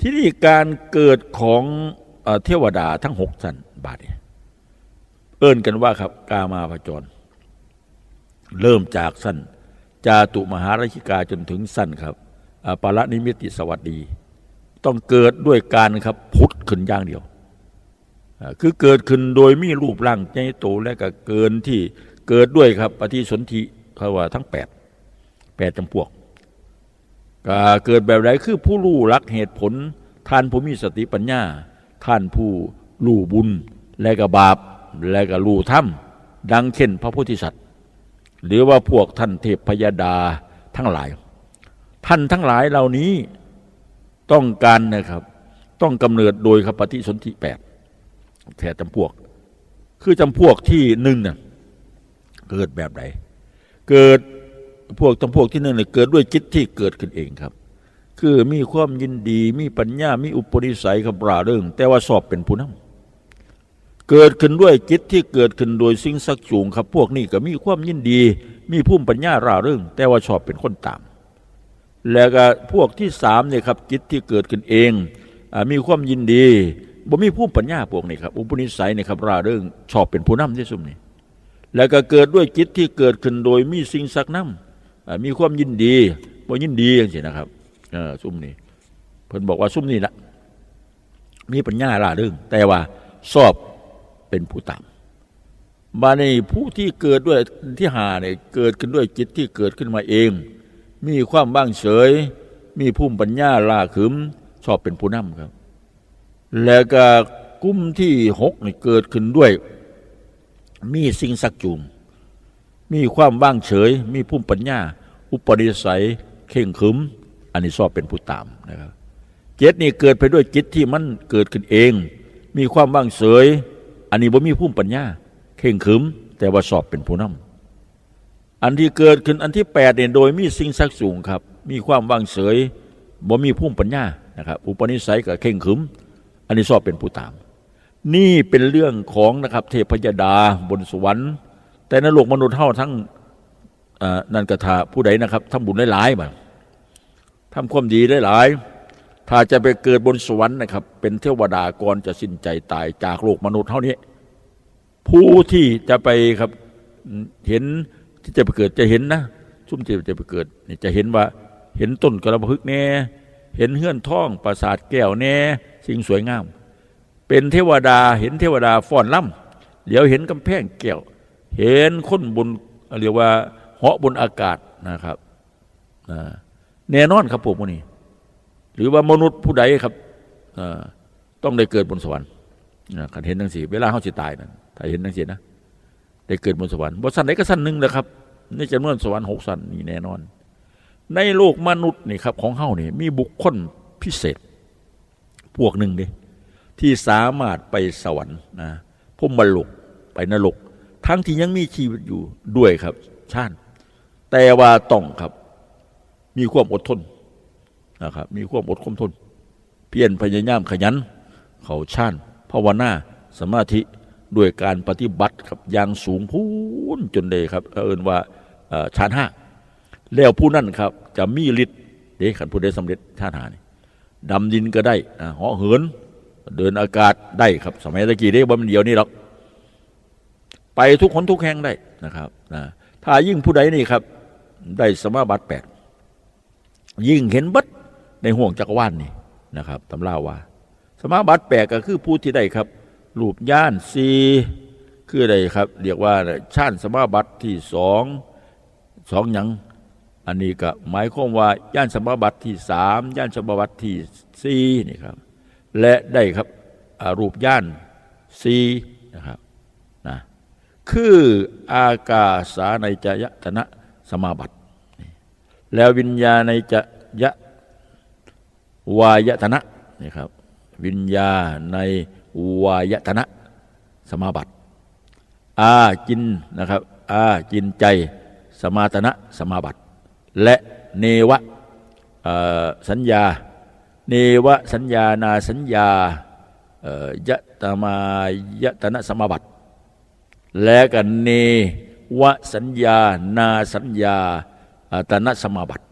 ที่นี่การเกิดของเทวดาทั้งหกสันบาทเนี่ยเอิ้นกันว่าครับกามาพจร เริ่มจากสั้นจาตุมหาราชิกาจนถึงสั้นครับปาละนิมิติสวัสดี ต้องเกิดด้วยการครับพุทธขึ้นอย่างเดียว คือเกิดขึ้นโดยมีรูปร่างใหญ่โตและก็เกินที่เกิดด้วยครับปฏิสนธิเขาว่าทั้งแปดแปดจำพวก ก็เกิดแบบไรคือผู้รู้รักเหตุผล ท่านผู้มีสติปัญญา ท่านผู้รู้บุญและก็บาปและก็รู้ธรรมดังเช่นพระพุทธสัตว์หรือว่าพวกท่านเทพพยดาทั้งหลาย ท่านทั้งหลายเหล่านี้ต้องการนะครับ ต้องกำเนิดโดยขปฏิสนธิแปดแท้จำพวก คือจำพวกที่หนึ่งน่ะเกิดแบบไหนเกิด พวกจำพวกที่นั่นเนี่ยเกิดด้วยจิตที่เกิดขึ้นเองครับ คือมีความยินดีมีปัญญา มีอุปนิสัยกับราเริงแต่ว่าสอบเป็นผู้นำเกิดขึ้นด้วยจิตที่เกิดขึ้นโดยสิ่งสักจูงครับ พวกนี้ก็มีความยินดี มีภูมิปัญญาราเริงแต่ว่าชอบเป็นคนตาม แล้วก็พวกที่สามเนี่ยครับจิตที่เกิดขึ้นเองอามีความยินดีบ่มีภูมิปัญญาพวกนี้ครับอุปนิสัยเนี่ยครับราเริงชอบเป็นผู้นำที่สุดนี่แล้วก็เกิดด้วยจิตที่เกิดขึ้นโดยมีสิ่งสักน้ำอ่า มีความยินดีบ่ยินดีอย่างนี้นะครับซุ่มนี้เพิ่นบอกว่าซุ่มนี้ละมีปัญญาล่าเรื่องแต่ว่าสอบเป็นผู้ต่ำมาในผู้ที่เกิดด้วยที่หาเนี่ยเกิดขึ้นด้วยจิตที่เกิดขึ้นมาเอง มีความบ้างเฉย มีภูมิปัญญาล่าขึมชอบเป็นผู้นำครับ แล้วก็กลุ่มที่หกนี่เกิดขึ้นด้วย มีสิ่งสักจูง มีความว่างเฉย มีภูมิปัญญา อุปนิสัย เข่งขึม อันนี้สอบเป็นผู้ตามนะครับเจตนี่เกิดไปด้วยจิตที่มันเกิดขึ้นเอง มีความว่างเฉย อันนี้บ่มีภูมิปัญญา เข่งขึม แต่ว่าสอบเป็นผู้นำอันที่เกิดขึ้นอันที่แปดเนี่ยโดยมีสิ่งสักสูงครับ มีความว่างเฉยบ่มีภูมิปัญญานะครับอุปนิสัยกับเข่งขึม อันนี้สอบเป็นผู้ตาม นี่เป็นเรื่องของนะครับเทพยดาบนสวรรค์ แต่ในโลกมนุษย์เท่าทั้งนันกถาผู้ใดนะครับทำบุญหลายๆมาทำความดีหลายๆถ้าจะไปเกิดบนสวรรค์นะครับ เป็นเทวดาก่อนจะสิ้นใจตายจากโลกมนุษย์เท่านี้ ผู้ที่จะไปครับเห็นที่จะไปเกิดจะเห็นนะซุ่มที่จะไปเกิดนี่จะเห็นว่าเห็นต้นกระพึกแน่เห็นเฮือนท่องปราสาทแก้วแน่สิ่งสวยงาม เป็นเทวดาเห็นเทวดาฟ้อนล่ำเดี๋ยวเห็นกำแพงแก้ว เห็นคนบนเรียกว่าเหาะบนอากาศนะครับแน่นอนครับผมวันนี้ หรือว่ามนุษย์ผู้ใดครับต้องได้เกิดบนสวรรค์อ่าคันเห็นทั้งสี่เวลาเขาสิตายนั่นถ้าเห็นทั้งสี่นะได้เกิดบนสวรรค์บนสั้นไหนก็สั้นหนึ่งแหละครับในจำนวนสวรรค์หกสั้นนี่แน่นอน ในโลกมนุษย์นี่ครับของเฮานี่มีบุคคลพิเศษ พวกหนึ่งดิที่สามารถไปสวรรค์นะพมบรรลุไปนรก ทั้งที่ยังมีชีวิตอยู่ด้วยครับชาติแต่ว่าต้องครับ มีความอดทนนะครับ มีความอดความทน เพียรพยายามขยัน เขาชาติภาวนาสมาธิด้วยการปฏิบัติครับอย่างสูงพูนจนเลยครับเอินว่าชาติห้าแล้วผู้นั้นครับ จะมีฤทธิ์เด็ขันผู้ได้สำเร็จชาติหานี่ดำดินก็ได้อ่าเหาะเหิน เดินอากาศได้ครับ สมัยตะกี้ได้บ่มันเดียวนี่หรอก ไปทุกคนทุกแห่งได้นะครับนะถ้ายิ่งผู้ใดนี่ครับ ได้สมาบัติแปดยิ่งเห็นบัดในห่วงจักรวาลนี่นะครับตำราว่า สมาบัติแปดก็คือผู้ที่ได้ครับรูปย่านสีคืออะไรครับ เรียกว่าชาติสมาบัติที่สองสองหยังอันนี้ก็หมายความว่าย่านสมาบัติที่สามย่านสมาบัติที่สี่นี่ครับ และได้ครับรูปย่านสีนะครับ คืออากาสาในจยตนะสมาบัติ แล้ววิญญาณในจยะวายตนะนี่ครับวิญญาในวายตนะสมาบัติ อาจินนะครับ อาจินใจสมาตนะสมาบัติ และเนวะสัญญา เนวะสัญญานาสัญญายะตมายตนะสมาบัติ และกันเนวสัญญา นาสัญญาอัตนสมาบัติ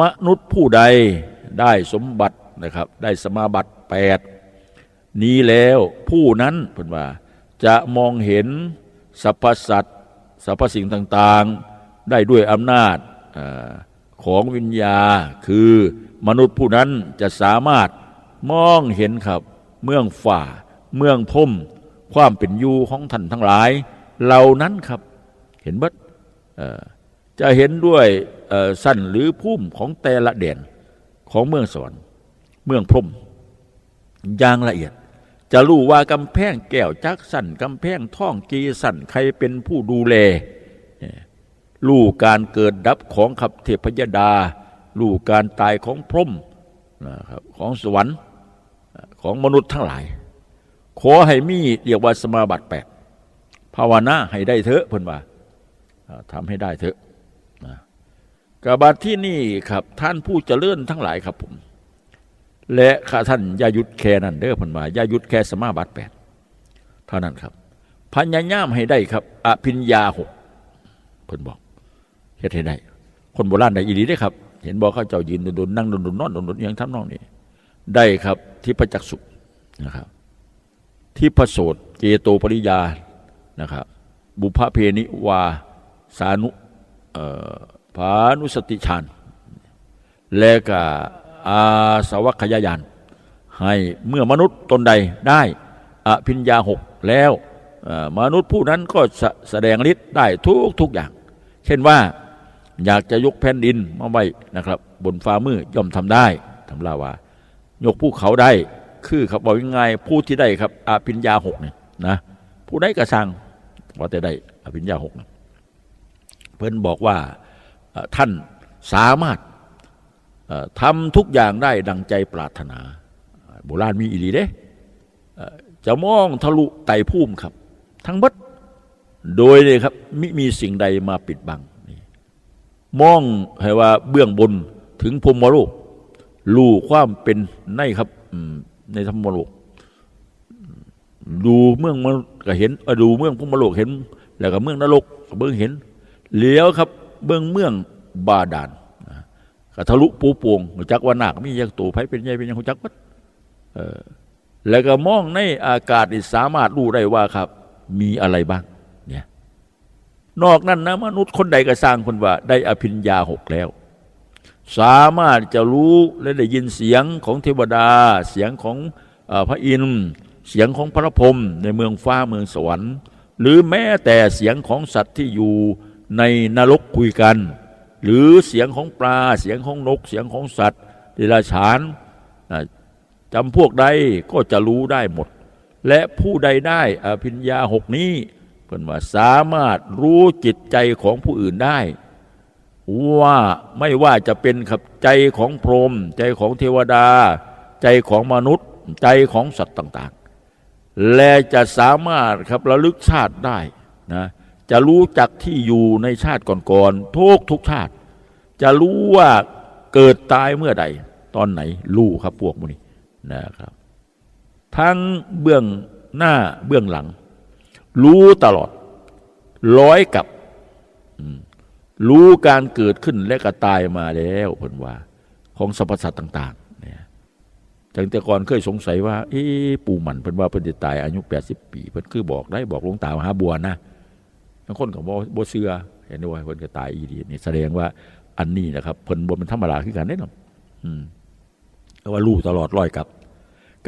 มนุษย์ผู้ใดได้สมบัตินะครับ ได้สมาบัติแปดนี้แล้วผู้นั้นเพิ่นว่าจะมองเห็นสรรพสัตว์สรรพสิ่งต่างๆ ได้ด้วยอำนาจอของวิญญา คือมนุษย์ผู้นั้นจะสามารถมองเห็นครับ เมืองฝ่า เมืองพรม ความเป็นอยู่ของท่านทั้งหลาย เหล่านั้นครับเห็นบัดจะเห็นด้วยสั้นหรือพุ่มของแต่ละเด่นของเมืองสวรรค์เมืองพรมอย่างละเอียด จะรู้ว่ากำแพงแก้วจักสั่นกำแพงท่องกีสั่นใครเป็นผู้ดูแลรู้การเกิดดับของขับเทพยดารู้การตายของพรมนะครับของสวรรค์ของมนุษย์ทั้งหลาย ขอให้มีเรียกว่าสมาบัติแปดภาวนาให้ได้เถอะเพิ่นว่าทำให้ได้เถอะนะกบาดที่นี่ครับท่านผู้เจริญทั้งหลายครับผม และข้าท่านอย่าหยุดแค่นั้นเด้อเพิ่นว่าอย่าหยุดแค่สมาบัติแปดเท่านั้นครับพยายามให้ได้ครับอภิญญาหกเพิ่นบอกเฮ็ดให้ได้ คนโบราณได้อีหลีได้ครับ เห็นบอกเขาเจ้ายืนโดนนั่งโดนนอนโดนๆอยังทำนองนี้ได้ครับที่ประจักษุนะครับ ที่พโสดเกโตปริยานะครับบุพเพนิวาสานุภานุสติฌานและก็อาสวัคยายานให้เมื่อมนุษย์ตนใดได้อภิญญาหกแล้วมนุษย์ผู้นั้นก็แสแสดงฤทธิ์ได้ทุกทุกอย่าง เช่นว่าอยากจะยกแผ่นดินมาไว้นะครับ บนฟ้ามืดย่อมทำได้ทำลาว่ายกภูเขาได้ คือครับบอกยังไงผู้ที่ได้ครับอภิญญาหกเนี่ยนะผู้ได้กระสังว่าแต่ได้อภิญญาหกนะเพิ่นบอกว่าท่านสามารถทำทุกอย่างได้ดังใจปรารถนา โบราณมีอีหลีเด้จะมองทะลุไต่พุ่มครับ ทั้งหมดโดยเลยครับมิมีสิ่งใดมาปิดบังมองให้ว่าเบื้องบนถึงพรมโลกรู้ความเป็นในครับ ในธรรมโลก ดูเมืองมนุษย์ก็เห็นอดูเมืองพรหมโลกเห็น แล้วก็เมืองนรกก็เบื้องเห็นเลี้ยวครับ เบื้องเมืองบาดาลนะก็ทะลุปูป่งหูจักว่านาคมียักตัวไผเป็นใหญ่เป็นยังหูจักวัดแล้วก็มองในอากาศนี่สามารถรู้ได้ว่าครับ มีอะไรบ้างเนี่ยนอกนั้นนะมนุษย์คนใดก็สร้างคนว่า ได้อภิญญาหกแล้ว สามารถจะรู้และได้ยินเสียงของเทวดา เสียงของอพระอินทร์เสียงของพระพรหมในเมืองฟ้าเมืองสวรรค์ หรือแม้แต่เสียงของสัตว์ที่อยู่ในนรกคุยกัน หรือเสียงของปลาเสียงของนก เสียงของสัตว์เดรัจฉานจำพวกใดก็จะรู้ได้หมด และผู้ใดได้อภิญญาหกนี้เพิ่นว่าสามารถรู้จิตใจของผู้อื่นได้ ว่าไม่ว่าจะเป็นขับใจของพรหมใจของเทวดา ใจของมนุษย์ ใจของสัตว์ต่างๆ และจะสามารถครับระลึกชาติได้นะจะรู้จักที่อยู่ในชาติก่อนๆทุกทุกชาติ จะรู้ว่าเกิดตายเมื่อใด ตอนไหนรู้ครับพวกมันนี้นะครับ ทั้งเบื้องหน้าเบื้องหลัง รู้ตลอดร้อยกับ รู้การเกิดขึ้นและก็ตายมาแล้วเพิ่นว่า ของสรรพสัตว์ต่างๆเนี่ยจังแต่ก่อนเคยสงสัยว่า เอ๊ปู่หมันเพิ่นว่าเพิ่นจะตายอายุ 80 ปีเพิ่นคือบอกได้บอกหลวงตามหาบัวนะบางคนก็บ่บ่เชื่อเห็นด้วยเพิ่นก็ตายอีดีนี่แสดงว่าอันนี้นะครับเพิ่นบ่เป็นธรรมดาคือกันได้เนาะอืมแต่ว่ารู้ตลอดร้อยกับ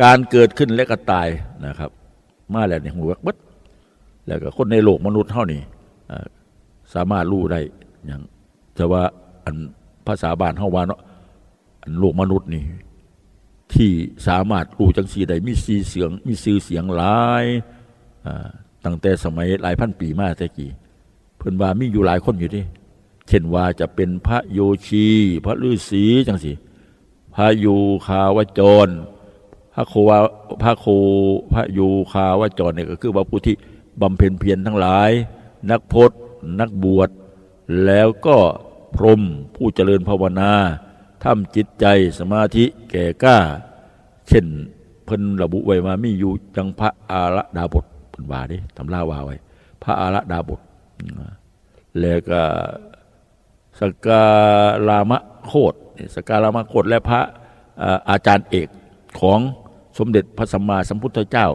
การเกิดขึ้นและก็ตายนะครับ มาแล้วในหัวบัดแล้วก็คนในโลกมนุษย์เท่านี้สามารถรู้ได้ อย่างแต่ว่าอันภาษาบานเฮาว่าเนาะอันโลกมนุษย์นี่ ที่สามารถรู้จังสีใดมีสีเสียง มีสื่อเสียงหลายตั้งแต่สมัยหลายพันปีมาแต่กี้เพิ่นว่ามีอยู่หลายคนอยู่ดิเช่นว่าจะเป็นพระโยชี พระฤาษีจังสีพระยูคาวจร พระโควาพระโคพระยูคาวจรเนี่ยก็คือว่าผู้ที่บำเพ็ญเพียรทั้งหลาย นักพจนักบวช แล้วก็พรหมผู้เจริญภาวนาทำจิตใจสมาธิแก่กล้า เช่นเพิ่นระบุไว้มามีอยู่จังพระอาระดาบทเพิ่นว่าดิทำล่าวาไว้ พระอาระดาบท แล้วก็สการามะโคดสการามะโคดและพระเอ่ออาจารย์เอกของสมเด็จพระสัมมาสัมพุทธเจ้า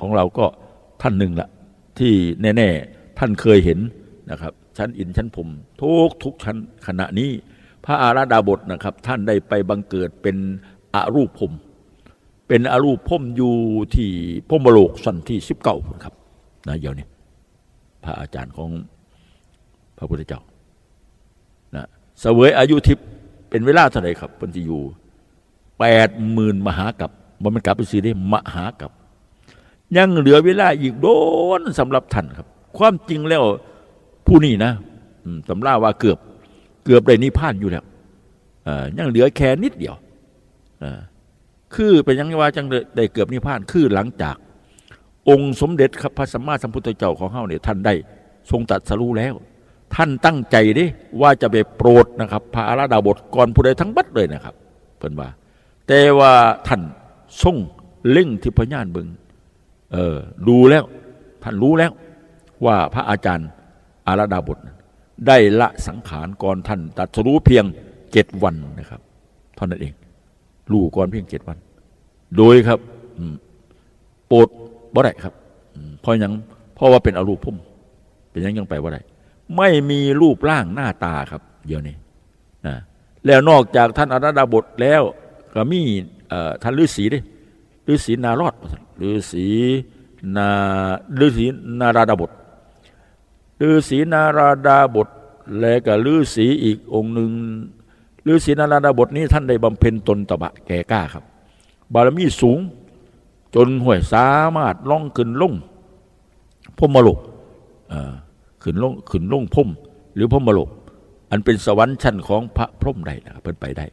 ของเราก็ท่านหนึ่งละที่แน่ ๆ ท่านเคยเห็นนะครับ ชั้นอินชั้นผมทุกทุกชั้นขณะนี้ พระอาราดาบทนะครับ ท่านได้ไปบังเกิดเป็นอรูปพมเป็นอรูปพมอยู่ที่พมโลกสันที่สิบเก้าครับนะเดี๋ยวนี้พระอาจารย์ของพระพุทธเจ้านะเสวยอายุทิพย์เป็นเวลาเท่าไหร่ครับเพิ่นจะอยู่แปดหมื่นมหากับมันมันกลับไปสีได้มหากับ ยังเหลือเวลาอีกโดนสำหรับท่านครับ ความจริงแล้ว ผู้นี้นะตำราว่าเกือบ เกือบได้นิพพานอยู่แล้วยังเหลือแค่นิดเดียวคือเป็นยังไงว่าจังได้ได้เกือบนิพพานคือหลังจาก องค์สมเด็จพระสัมมาสัมพุทธเจ้าของเฮาเนี่ยท่านได้ทรงตัดสรู้แล้ว ท่านตั้งใจด้ว่าจะไปโปรดนะครับ พระอาราดาบทก่อนผู้ใดทั้งบัดเลยนะครับเพิ่นว่า แต่ว่าท่านทรงเล่งทิพยานเบิงเออดูแล้ว ท่านรู้แล้ว ว่าพระอาจารย์ อาราดาบท ได้ละสังขารก่อนท่านตรัดสรู้เพียงเจ็ดวันนะครับเท่านั้นเองรู้ก่อนเพียงเจ็ดวัน โดยครับโปรดบ่ได้ครับเพราะยังเพราะว่าเป็นอรูปพุ่มเป็นยังยังไปบ่ได้ไม่มีรูปร่างหน้าตาครับ เดี๋ยวนี้นะแล้วนอกจากท่านอาราดาบทแล้วก็มีท่านฤาษีด้วยฤาษีนารอดฤาษีนาฤาษีนาราดาบท ฤาษีนาราดาบทและก็ฤาษีอีกองค์หนึ่งฤาษีนาราดาบทนี้ท่านได้บำเพ็ญตนตบะแก่กล้าครับ บารมีสูงจนห่วยสามารถล่องขึ้นลงพรหมโลกขึ้นลงขึ้นลงพรหมหรือพรหมโลกอันเป็นสวรรค์ชั้นของพระพรหมใดนะครับเพิ่นไปได้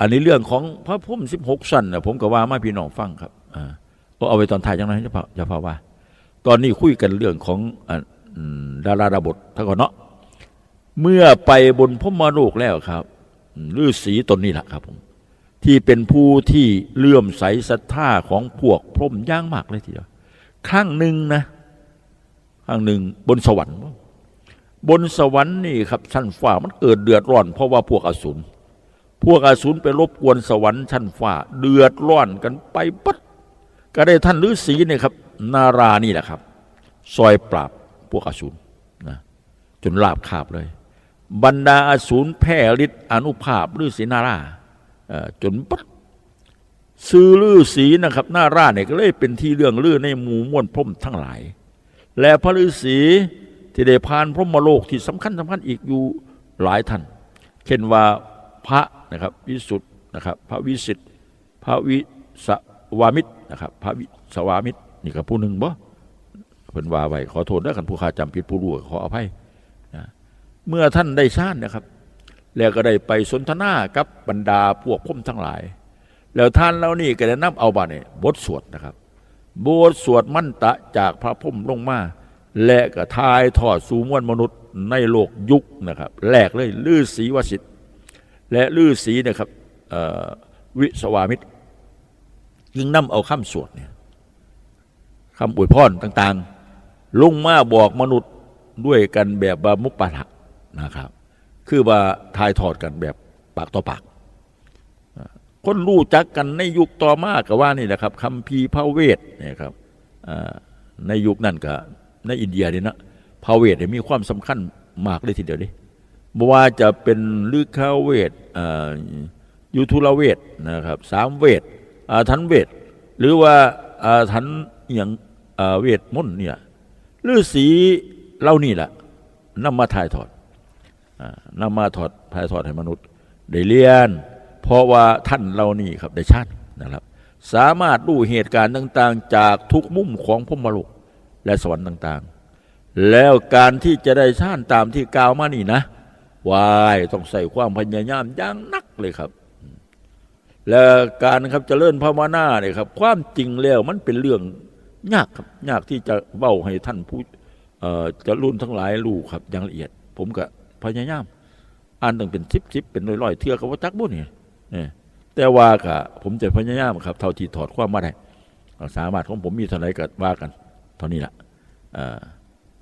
อันนี้เรื่องของพระพุ่มสิบหกสั้นนะผมก็ว่ามาพี่น้องฟังครับอ่าก็เอาไปตอนท้ายจังไรจะพาจะพาว่า ตอนนี้คุยกันเรื่องของ ดาราดาบทท่านก่อนเนาะเมื่อไปบนพมโลกแล้วครับฤาษีตนนี้แหละครับผมที่เป็นผู้ที่เลื่อมใสศรัทธาของพวกพรหมย่างมากเลยทีเดียวครั้งหนึ่งนะครั้งหนึ่งบนสวรรค์ บนสวรรค์นี่ครับชั้นฟ้ามันเกิดเดือดร้อน เพราะว่าพวกอสูรพวกอสูรไปรบกวนสวรรค์ชั้นฟ้าเดือดร้อนกันไปปัดก็ได้ท่านฤาษีเนี่ยครับ นารานี่แหละครับซอยปราบ พวกอสูรนะจนลาบคาบเลย บรรดาอสูรแพ้ฤทธิ์อนุภาพฤาษีนาราเอ่อจนปัดซื้อฤาษีนะครับนาราเนี่ยก็เลยเป็นที่เรื่องลือในหมู่มวลพรมทั้งหลาย และพระฤาษีที่ได้ผ่านพรหมโลกที่สำคัญสำคัญอีกอยู่หลายท่านเช่นว่าพระนะครับวิสุทธ์นะครับ พระวิสิทธิ์พระวิสวามิตรนะครับ พระวิสวามิตรนี่ก็ผู้หนึ่งบ่ เพิ่นว่าไว้ขอโทษด้วยกันผู้ข้าจำผิดผู้รู้ขออภัยนะเมื่อท่านได้ชาตินะครับ แล้วก็ได้ไปสนทนากับบรรดาพวกพรหมทั้งหลาย แล้วท่านแล้วนี่ก็ได้นำเอาบาเนี่ยบทสวดนะครับ บทสวดมั่นตะจากพระพรหมลงมา และก็ทายทอดสู่มวลมนุษย์ในโลกยุคนะครับแรกเลยลือศีวสิทธิ์และลือศีนะครับวิสวามิตรยึงนำเอาคำสวดเนี่ยคำอวยพรต่าง ๆ ลงมาบอกมนุษย์ด้วยกันแบบบามุปปะทะนะครับ คือว่าทายทอดกันแบบปากต่อปาก คนรู้จักกันในยุคต่อมาก็ว่านี่แหละครับคำพีพระเวทเนี่ยครับในยุคนั้นก็ในอินเดียเนี่ยนะพระเวทเนี่ยมีความสำคัญมากเลยทีเดียวดิบ่ว่าจะเป็นลึกข้าเวทอ่ายุทุลเวทนะครับสามเวทอาทันเวทหรือว่าอาทันอย่างอ่าเวทมนต์เนี่ย ฤาษีเล่านี่แหละนำมาถ่ายทอดอ่านำมาถอดถ่ายทอดให้มนุษย์ ได้เรียน เพราะว่าท่านเรานี่ครับได้ชาตินะครับ สามารถรู้เหตุการณ์ต่าง ๆ จากทุกมุมของพรหมโลกและสวรรค์ต่าง ๆ แล้วการที่จะได้ชาติตามที่กล่าวมานี่นะวายต้องใส่ความพยายามอย่างนักเลยครับ และการครับเจริญภาวนาเนี่ยครับ ความจริงแล้วมันเป็นเรื่อง ยากครับยากที่จะเบ้าให้ท่านผู้จะรุ่นทั้งหลายรู้ครับอย่างละเอียด ผมก็พยายามอ่านตั้งเป็นสิบสิบเป็นร้อยๆเทือกว่าจักบุญเนี่ยแต่ว่าก็ผมจะพยายามครับ เท่าที่ถอดความมาได้สามารถของผมมีเท่าไหร่ก็ว่ากันเท่านี้ละ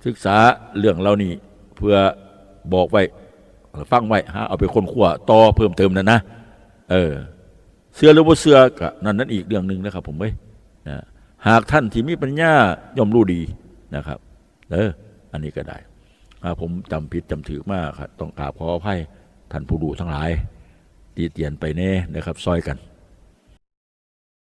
ศึกษาเรื่องเรานี่เพื่อบอกไว้ฟังไว้ฮะเอาไปคนขั้วต่อเพิ่มเติมนะนะเออเสือหรือว่าเสือก็นั่นนั่นอีกเรื่องหนึ่งนะครับผมเว้ยนะ หากท่านที่มีปัญญาย่อมรู้ดีนะครับเอออันนี้ก็ได้ผมจำผิดจำถือมากครับต้องกราบขออภัยท่านผู้ดูทั้งหลายตีเตียนไปแน่นะครับซอยกัน